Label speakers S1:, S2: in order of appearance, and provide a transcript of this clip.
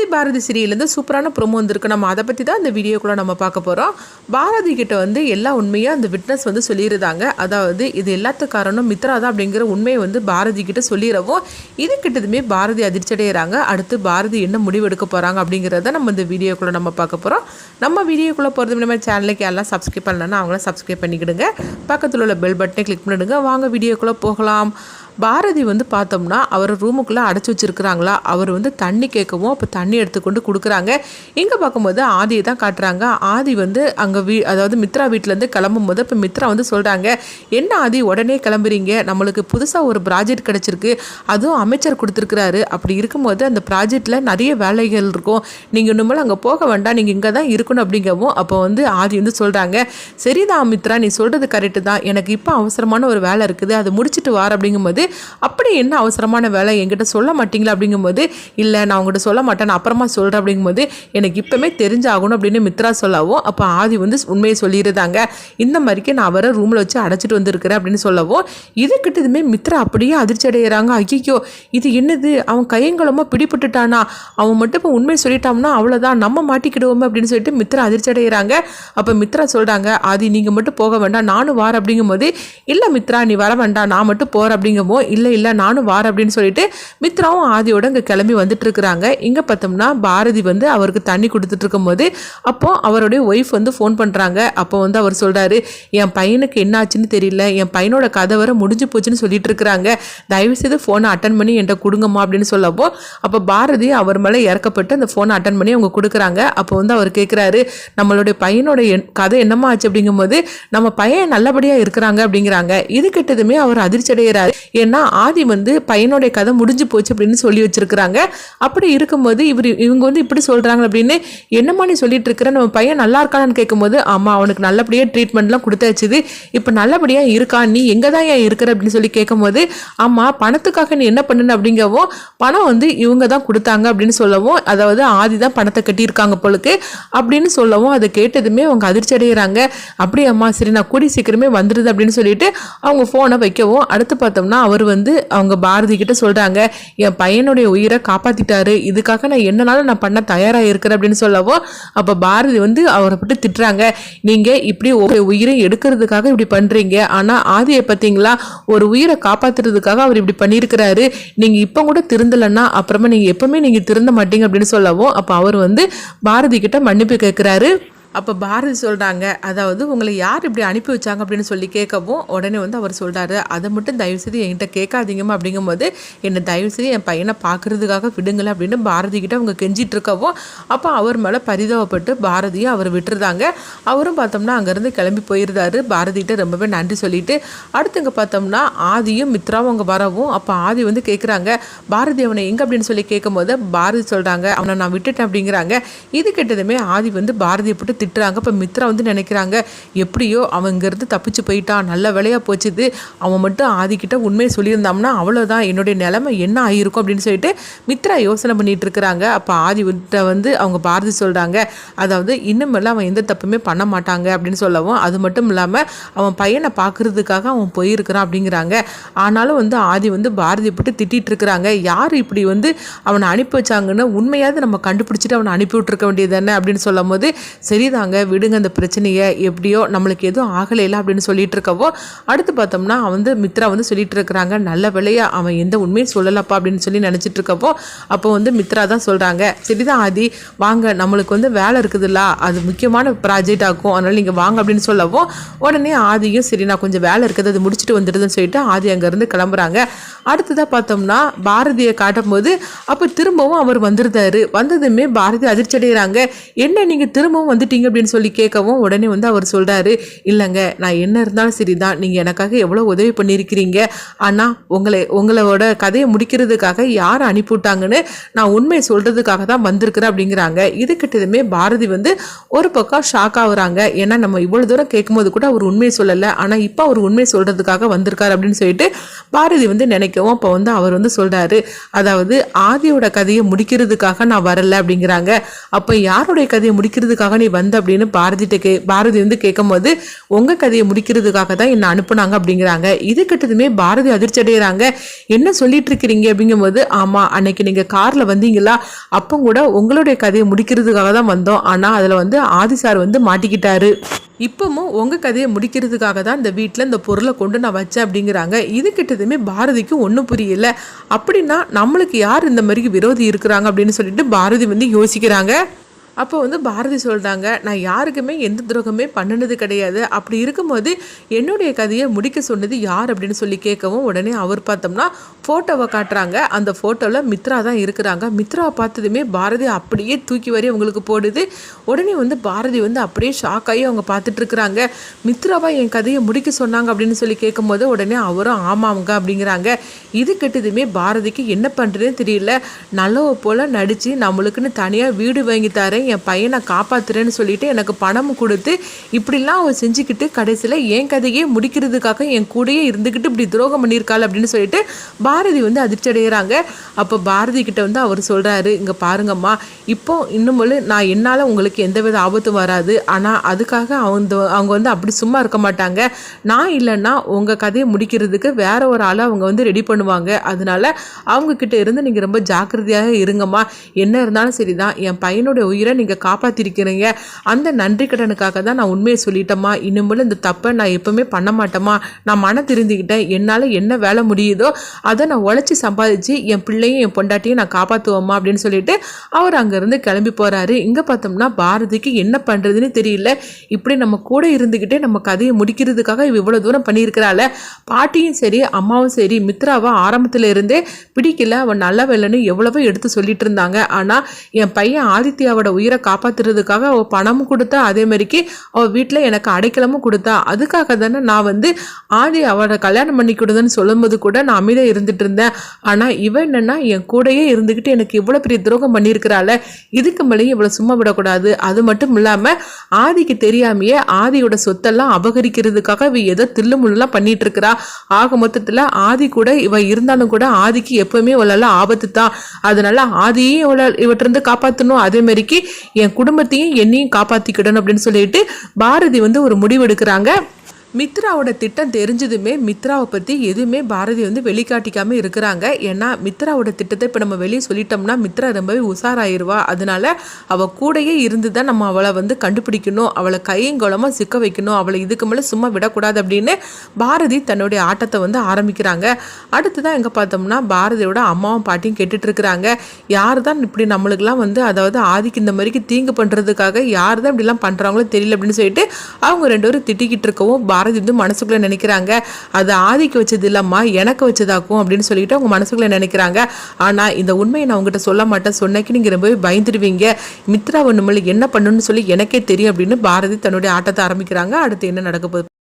S1: ஆதி பாரதி சீரியல்லேருந்து சூப்பரான ப்ரோமோ வந்திருக்கு. நம்ம அதை பற்றி தான் இந்த வீடியோக்குள்ளே நம்ம பார்க்க போகிறோம் பாரதி கிட்ட வந்து எல்லா உண்மையாக அந்த விட்னஸ் வந்து சொல்லியிருந்தாங்க. அதாவது இது எல்லாத்து காரணம் மித்ரா தான் அப்படிங்கிற உண்மையை வந்து பாரதி கிட்ட சொல்லிடவும் இது கிட்டதுமே பாரதி அதிர்ச்சி அடைகிறாங்க அடுத்து பாரதி என்ன முடிவு எடுக்க போகிறாங்க அப்படிங்கிறத நம்ம இந்த வீடியோக்குள்ளே நம்ம பார்க்க போகிறோம் நம்ம வீடியோக்குள்ளே போகிறது நம்ம சேனலுக்கு எல்லாம் சப்ஸ்கிரைப் பண்ணலன்னா அவங்கள சப்ஸ்கிரைப் பண்ணிக்கிடுங்க. பக்கத்தில் உள்ள பெல் பட்டனை கிளிக் பண்ணிடுங்க. வாங்க வீடியோக்குள்ளே போகலாம். பாரதி வந்து பார்த்தோம்னா அவர் ரூமுக்குள்ளே அடைச்சி வச்சிருக்கிறாங்களா? அவர் வந்து தண்ணி கேட்கவும் அப்போ தண்ணி எடுத்துக்கொண்டு கொடுக்குறாங்க. இங்கே பார்க்கும்போது ஆதியை தான் காட்டுறாங்க. ஆதி வந்து அங்கே வீ அதாவது மித்ரா வீட்டிலேருந்து கிளம்பும் போது இப்போ மித்ரா வந்து சொல்கிறாங்க என்ன ஆதி உடனே கிளம்புறீங்க? நம்மளுக்கு புதுசாக ஒரு ப்ராஜெக்ட் கிடச்சிருக்கு. அதுவும் அமைச்சர் கொடுத்துருக்குறாரு. அப்படி இருக்கும்போது அந்த ப்ராஜெக்டில் நிறைய வேலைகள் இருக்கும். நீங்கள் இன்னுமே அங்கே போக வேண்டாம். நீங்கள் இங்கே தான் இருக்கணும் அப்படிங்கவும் அப்போ வந்து ஆதி வந்து சொல்கிறாங்க சரிதான் மித்ரா நீ சொல்கிறது கரெக்டு தான். எனக்கு இப்போ அவசரமான ஒரு வேலை இருக்குது. அதை முடிச்சுட்டு வார். அப்படிங்கும்போது அப்படி என்ன அவசரமான வேலை என்கிட்ட சொல்ல மாட்டீங்களா? அப்படிங்கும்போது இல்லை நான் உங்கள்கிட்ட சொல்ல மாட்டேன். அப்புறமா சொல்கிறேன் அப்படிங்கும்போது எனக்கு இப்போமே தெரிஞ்சாகணும். அப்படின்னு மித்ரா சொல்லவும் அப்போ ஆதி வந்து உண்மையை சொல்லியிருந்தாங்க இந்த மாதிரிக்கு நான் அவரை ரூமில் வச்சு அடைச்சிட்டு வந்திருக்கிறேன். அப்படின்னு சொல்லவும் இதுக்கிட்ட இதுமே மித்ரா அப்படியே அதிர்ச்சி அடைகிறாங்க ஐயோ இது என்னது? அவன் கையங்கலமாக பிடிபட்டுட்டானா? அவன் மட்டும் இப்போ உண்மையை சொல்லிட்டான்னா அவ்வளோதான் நம்ம மாட்டிக்கிடுவோமே. அப்படின்னு சொல்லிட்டு மித்ரா அதிர்ச்சி அடைகிறாங்க அப்போ மித்ரா சொல்கிறாங்க ஆதி நீங்கள் மட்டும் போக வேண்டாம். நானும் வார அப்படிங்கும்போது இல்லை மித்ரா நீ வர வேண்டாம். நான் மட்டும் போகிறேன் அப்படிங்கும் இல்லை இல்லை நானும் வார அப்படின்னு சொல்லிட்டு மித்ராவும் ஆதியோட இங்கே கிளம்பி வந்துட்டு இருக்கிறாங்க இங்கே பார்த்தோம்னா பாரதி வந்து அவருக்கு தண்ணி கொடுத்துட்டு இருக்கும்போது அப்போ அவருடைய ஒய்ஃப் வந்து ஃபோன் பண்ணுறாங்க அப்போ வந்து அவர் சொல்கிறாரு என் பையனுக்கு என்னாச்சுன்னு தெரியல. என் பையனோட கதை வர முடிஞ்சு போச்சுன்னு சொல்லிட்டு இருக்கிறாங்க தயவுசெய்து ஃபோனை அட்டன் பண்ணி என்கிட்ட கொடுங்கம்மா அப்படின்னு சொல்லப்போ அப்போ பாரதி அவர் மேலே இறக்கப்பட்டு அந்த ஃபோனை அட்டன் பண்ணி அவங்க கொடுக்குறாங்க. அப்போ வந்து அவர் கேட்குறாரு நம்மளுடைய பையனோட என் கதை என்னம்மா ஆச்சு? அப்படிங்கும்போது நம்ம பையன் நல்லபடியாக இருக்கிறாங்க அப்படிங்கிறாங்க. இது கிட்டதுமே அவர் அதிர்ச்சி அடைகிறாரு ஏன்னா ஆதி வந்து பையனுடைய கதை முடிஞ்சு போச்சு அப்படின்னு சொல்லி வச்சிருக்கிறாங்க. அப்படி இருக்கும்போது இவர் இவங்க வந்து இப்படி சொல்கிறாங்க அப்படின்னு என்னம்மா நீ சொல்லிட்டு இருக்கிற? நம்ம பையன் நல்லா இருக்கான்னு கேட்கும்போது ஆமாம் அவனுக்கு நல்லபடியாக ட்ரீட்மெண்ட்லாம் கொடுத்தாச்சுது இப்போ நல்லபடியாக இருக்கா? நீ எங்கே தான் ஏன் இருக்கிற? அப்படின்னு சொல்லி கேட்கும்போது ஆமாம் பணத்துக்காக நீ என்ன பண்ணுன? அப்படிங்கவும் பணம் வந்து இவங்க தான் கொடுத்தாங்க அப்படின்னு சொல்லவும் அதாவது ஆதி தான் பணத்தை கட்டியிருக்காங்க போலுக்கு அப்படின்னு சொல்லவும் அதை கேட்டதுமே அவங்க அதிர்ச்சி அடைகிறாங்க அப்படியே அம்மா சரி நான் கூடி சீக்கிரமே வந்துடுது அப்படின்னு சொல்லிட்டு அவங்க ஃபோனை வைக்கவும் அடுத்து பார்த்தோம்னா அவர் வந்து அவங்க பாரதி கிட்ட சொல்கிறாங்க என் பையனுடைய உயிரை காப்பாற்றிட்டாரு இதுக்காக நான் என்னனாலும் நான் பண்ண தயாராக இருக்கிறேன் அப்படின்னு சொல்லவோ அப்போ பாரதி வந்து அவரை பட்டு திட்டுறாங்க. நீங்கள் இப்படி ஒவ்வொரு உயிரையும் எடுக்கிறதுக்காக இப்படி பண்ணுறீங்க ஆனால் ஆதியை பார்த்தீங்களா? ஒரு உயிரை காப்பாற்றுறதுக்காக அவர் இப்படி பண்ணியிருக்கிறாரு. நீங்கள் இப்போ கூட திருந்தலைன்னா அப்புறமா நீங்கள் எப்பவுமே நீங்கள் திருந்த மாட்டீங்க அப்படின்னு சொல்லவும் அப்போ அவர் வந்து பாரதி கிட்ட மன்னிப்பு கேட்குறாரு. அப்போ பாரதி சொல்கிறாங்க அதாவது உங்களை யார் இப்படி அனுப்பி வச்சாங்க அப்படின்னு சொல்லி கேட்கவும் உடனே வந்து அவர் சொல்கிறாரு அதை மட்டும் தயவுசெய்து என்கிட்ட கேட்காதீங்கம்மா. அப்படிங்கும்போது என்னை தயவுசெய்து என் பையனை பார்க்குறதுக்காக விடுங்களேன் அப்படின்னு பாரதி கிட்ட அவங்க கெஞ்சிட்டு இருக்கவும் அப்போ அவர் மேலே பரிதாபப்பட்டு பாரதியை அவர் விட்டுருந்தாங்க. அவரும் பார்த்தோம்னா அங்கேருந்து கிளம்பி போயிருந்தாரு. பாரதிகிட்ட ரொம்பவே நன்றி சொல்லிட்டு அடுத்து இங்கே பார்த்தோம்னா ஆதியும் மித்ராவும் அங்கே வரவும் அப்போ ஆதி வந்து கேட்குறாங்க பாரதி அவனை எங்கே? அப்படின்னு சொல்லி கேட்கும்போது பாரதி சொல்கிறாங்க அவனை நான் விட்டுட்டேன் அப்படிங்கிறாங்க. இது கெட்டதுமே ஆதி வந்து பாரதியை போட்டு திட்டுறாங்க. இப்போ மித்ரா வந்து நினைக்கிறாங்க எப்படியோ அவன் இங்கேருந்து தப்பிச்சு போயிட்டான். நல்ல வேலையாக போச்சுது. அவன் மட்டும் ஆதிக்கிட்ட உண்மையை சொல்லியிருந்தாம்னா அவ்வளோதான் என்னுடைய நிலைமை என்ன ஆகிருக்கும் அப்படின்னு சொல்லிட்டு மித்ரா யோசனை பண்ணிட்டு இருக்கிறாங்க. அப்போ ஆதி விட்ட வந்து அவங்க பாரதி சொல்கிறாங்க அதாவது இன்னுமெல்லாம் அவன் எந்த தப்புமே பண்ண மாட்டாங்க. அப்படின்னு சொல்லவும் அது மட்டும் இல்லாமல் அவன் பையனை பார்க்கறதுக்காக அவன் போயிருக்கிறான் அப்படிங்கிறாங்க. ஆனாலும் வந்து ஆதி வந்து பாரதி போட்டு திட்டிகிட்டு இருக்கிறாங்க. யார் இப்படி வந்து அவனை அனுப்பி வச்சாங்கன்னு உண்மையாவது நம்ம கண்டுபிடிச்சிட்டு அவனை அனுப்பி விட்டுருக்க வேண்டியது தானே அப்படின்னு சொல்லும் போது சரிதாங்க விடுங்க அந்த பிரச்சனையை. எப்படியோ நம்மளுக்கு எதுவும் ஆகலையில அப்படின்னு சொல்லிட்டு இருக்கவோ அடுத்து பார்த்தோம்னா வந்து மித்ரா வந்து சொல்லிட்டு இருக்கிறாங்க. நல்ல வேலையா அவன் எந்த உண்மையும் சொல்லலப்பா அப்படின்னு சொல்லி நினச்சிட்டு இருக்கவோ அப்போ வந்து மித்ரா தான் சொல்கிறாங்க சரிதான் ஆதி. வாங்க நம்மளுக்கு வந்து வேலை இருக்குதுல்ல. அது முக்கியமான ப்ராஜெக்ட் ஆகும். அதனால் நீங்கள் வாங்க அப்படின்னு சொல்லவும் உடனே ஆதியும் சரி நான் கொஞ்சம் வேலை இருக்குது அது முடிச்சுட்டு வந்துடுதுன்னு சொல்லிட்டு ஆதி அங்கேருந்து கிளம்புறாங்க. அடுத்ததாக பார்த்தோம்னா பாரதியை காட்டும்போது அப்போ திரும்பவும் அவர் வந்திருந்தாரு. வந்ததுமே பாரதி அதிர்ச்சி அடைகிறாங்க. என்ன நீங்கள் திரும்பவும் வந்துட்டீங்க? அப்படின்னு சொல்லி கேட்கவும் உடனே வந்து அவர் சொல்கிறாரு இல்லைங்க நான் என்ன இருந்தாலும் சரிதான். நீங்கள் எனக்காக எவ்வளோ உதவி பண்ணியிருக்கிறீங்க. ஆனால் உங்களை உங்களோட கதையை முடிக்கிறதுக்காக யார் அனுப்பிவிட்டாங்கன்னு நான் உண்மையை சொல்கிறதுக்காக தான் வந்திருக்கிறேன் அப்படிங்கிறாங்க. இது கிட்டதுமே பாரதி வந்து ஒரு பக்கம் ஷாக் ஆகுறாங்க. ஏன்னா நம்ம இவ்வளோ தூரம் கேட்கும்போது கூட அவர் உண்மையை சொல்லலை. ஆனால் இப்போ அவர் உண்மையை சொல்கிறதுக்காக வந்திருக்காரு அப்படின்னு சொல்லிட்டு பாரதி வந்து நினைக்கவும் அப்போ வந்து அவர் வந்து சொல்கிறாரு அதாவது ஆதியோட கதையை முடிக்கிறதுக்காக நான் வரலை அப்படிங்கிறாங்க. அப்போ யாருடைய கதையை முடிக்கிறதுக்காக நீ வந்து வந்து அப்படின்னு பாரதிட்ட கே பாரதி வந்து கேட்கும்போது உங்க கதையை முடிக்கிறதுக்காக தான் என்னை அனுப்புனாங்க அப்படிங்கிறாங்க. இது கிட்டதுமே பாரதி அதிர்ச்சி அடைகிறாங்க என்ன சொல்லிட்டு இருக்கிறீங்க? அப்படிங்கும்போது ஆமா அன்னைக்கு நீங்க கார்ல வந்தீங்களா? அப்போ கூட உங்களுடைய கதையை முடிக்கிறதுக்காக தான் வந்தோம். ஆனா அதுல வந்து ஆதி சார் வந்து மாட்டிக்கிட்டாரு. இப்போவும் உங்கள் கதையை முடிக்கிறதுக்காக தான் இந்த வீட்டில் இந்த பொருளை கொண்டு நான் வச்சேன் அப்படிங்கிறாங்க. இது கிட்டதுமே பாரதிக்கு ஒன்றும் புரியல. அப்படின்னா நம்மளுக்கு யார் இந்த மாதிரி விரோதி இருக்கிறாங்க அப்படின்னு சொல்லிட்டு பாரதி வந்து யோசிக்கிறாங்க. அப்போ வந்து பாரதி சொல்கிறாங்க நான் யாருக்குமே எந்த துரோகமே பண்ணினது கிடையாது. அப்படி இருக்கும்போது என்னுடைய கதையை முடிக்க சொன்னது யார் அப்படின்னு சொல்லி கேட்கவும் உடனே அவர் பார்த்தோம்னா ஃபோட்டோவை காட்டுறாங்க. அந்த ஃபோட்டோவில் மித்ரா தான் இருக்கிறாங்க. மித்ராவை பார்த்ததுமே பாரதி அப்படியே தூக்கி வரி அவங்களுக்கு போடுது. உடனே வந்து பாரதி வந்து அப்படியே ஷாக் ஆகி அவங்க பார்த்துட்டு இருக்கிறாங்க. மித்ராவா என் கதையை முடிக்க சொன்னாங்க அப்படின்னு சொல்லி கேட்கும்போது உடனே அவரும் ஆமாங்க அப்படிங்கிறாங்க. இது கெட்டதுமே பாரதிக்கு என்ன பண்ணுறதுன்னு தெரியல. நல்லவ போல் நடித்து நம்மளுக்குன்னு தனியாக வீடு வாங்கி தரேன். என் பையனை காப்பாத்துறேன்னு சொல்லிட்டு எனக்கு பணம் கொடுத்து இப்படிலாம் அவள் செஞ்சுக்கிட்டு கடைசியில் என் கதையே முடிக்கிறதுக்காக என் கூடயே இருந்துக்கிட்டு இப்படி துரோகம் பண்ணியிருக்காள் அப்படின்னு சொல்லிட்டு பாரதி வந்து அதிர்ச்சி அடைகிறாங்க அப்போ பாரதி கிட்ட வந்து அவர் சொல்கிறாரு இங்கே பாருங்கம்மா இப்போ இன்னும் நான் என்னால் உங்களுக்கு எந்தவித ஆபத்தும் வராது. ஆனால் அதுக்காக அவங்க அவங்க வந்து அப்படி சும்மா இருக்க மாட்டாங்க. நான் இல்லைன்னா உங்கள் கதையை முடிக்கிறதுக்கு வேற ஒரு ஆளை அவங்க வந்து ரெடி பண்ணுவாங்க. அதனால அவங்க கிட்ட இருந்து நீங்கள் ரொம்ப ஜாக்கிரதையாக இருங்கம்மா. என்ன இருந்தாலும் சரிதான். என் பையனுடைய உயிரை நீங்கள் காப்பாற்றிருக்கிறீங்க அந்த நன்றி கடனுக்காக தான் நான் உண்மையை சொல்லிட்டேம்மா. இனிமேல் இந்த தப்பை நான் எப்பவுமே பண்ண மாட்டேம்மா. நான் மன திருந்திக்கிட்டேன். என்னால் என்ன வேலை முடியுதோ அதை நான் உழைச்சி சம்பாதிச்சு என் பிள்ளையும் என் பொண்டாட்டியும் நான் காப்பாற்றுவோம்மா அப்படின்னு சொல்லிட்டு அவர் அங்கேருந்து கிளம்பி போகிறாரு இங்கே பார்த்தோம்னா பாரதிக்கு என்ன பண்ணுறதுன்னு தெரியல. இப்படி நம்ம கூட இருந்துக்கிட்டே நம்ம கதையை முடிக்கிறதுக்காக இவ இவ்வளோ தூரம் பண்ணியிருக்கிறாள். பாட்டியும் சரி அம்மாவும் சரி மித்ராவை ஆரம்பத்தில் இருந்தே பிடிக்கல. அவன் நல்ல வேலைன்னு எவ்வளவோ எடுத்து சொல்லிட்டு இருந்தாங்க. ஆனால் என் பையன் ஆதித்யாவோட உயிரை காப்பாத்துறதுக்காக அவள் பணமும் கொடுத்தா அதே மாதிரிக்கு அவள் வீட்டில் எனக்கு அடைக்கலமும் கொடுத்தா அதுக்காக தானே நான் வந்து ஆதி அவளை கல்யாணம் பண்ணி கொடுதுன்னு சொல்லும்போது கூட நான் அமைதியாக இருந்துட்டு இருந்தேன். ஆனால் இவன் என்னன்னா என் கூடயே இருந்துக்கிட்டு எனக்கு இவ்வளோ பெரிய துரோகம் பண்ணியிருக்கிறாள் இதுக்கு மேலேயும் இவ்வளோ சும்மா விடக்கூடாது. அது மட்டும் இல்லாமல் ஆதிக்கு தெரியாமையே ஆதியோட சொத்தெல்லாம் அபகரிக்கிறதுக்காக இவ ஏதோ தில்லுமுல்லாம் பண்ணிட்டு இருக்கிறா ஆக மொத்தத்தில் ஆதி கூட இவ இருந்தாலும் கூட ஆதிக்கு எப்பவுமே இவளால ஆபத்து தான் அதனால ஆதியும் இவளை இவற்றிருந்து காப்பாற்றணும் அதே மாதிரிக்கு என் குடும்பத்தையும் என்னையும் காப்பாற்றிக்கிடணும் அப்படின்னு சொல்லிட்டு பாரதி வந்து ஒரு முடிவு எடுக்கிறாங்க மித்ராவோட திட்டம் தெரிஞ்சதுமே மித்ராவை பற்றி எதுவுமே பாரதி வந்து வெளிக்காட்டிக்காமல் இருக்கிறாங்க. ஏன்னா மித்ராவோட திட்டத்தை இப்போ நம்ம வெளியே சொல்லிட்டோம்னா மித்ரா ரொம்பவே உஷாராயிருவா. அதனால அவள் கூடயே இருந்து தான் நம்ம அவளை வந்து கண்டுபிடிக்கணும். அவளை கையங்குளமாக சிக்க வைக்கணும். அவளை இதுக்கு மேலே சும்மா விடக்கூடாது அப்படின்னு பாரதி தன்னுடைய ஆட்டத்தை வந்து ஆரம்பிக்கிறாங்க. அடுத்து தான் எங்கே பார்த்தோம்னா பாரதியோட அம்மாவும் பாட்டியும் கேட்டுட்ருக்கிறாங்க யார் தான் இப்படி நம்மளுக்கெல்லாம் வந்து அதாவது ஆதிக்கு இந்த மாதிரிக்கு தீங்கு பண்ணுறதுக்காக யார் தான் இப்படிலாம் பண்ணுறாங்களோ தெரியல அப்படின்னு சொல்லிட்டு அவங்க ரெண்டு பேரும் திட்டிக்கிட்டு இருக்கவும் பாரதி வந்து மனசுக்குள்ளே நினைக்கிறாங்க. அது ஆதிக்கு வச்சது இல்லம்மா எனக்கு வச்சதாக்கும் அப்படின்னு சொல்லிட்டு அவங்க மனசுக்குள்ளே நினைக்கிறாங்க. ஆனால் இந்த உண்மையை நான் உங்ககிட்ட சொல்ல மாட்டேன் சொன்னக்கு நீங்கள் ரொம்பவே பயந்துடுவீங்க மித்ரா ஒன்றுமில்ல என்ன பண்ணணும்னு சொல்லி எனக்கே தெரியும் அப்படின்னு பாரதி தன்னுடைய ஆட்டத்தை ஆரம்பிக்கிறாங்க. அடுத்து என்ன நடக்க போகுது?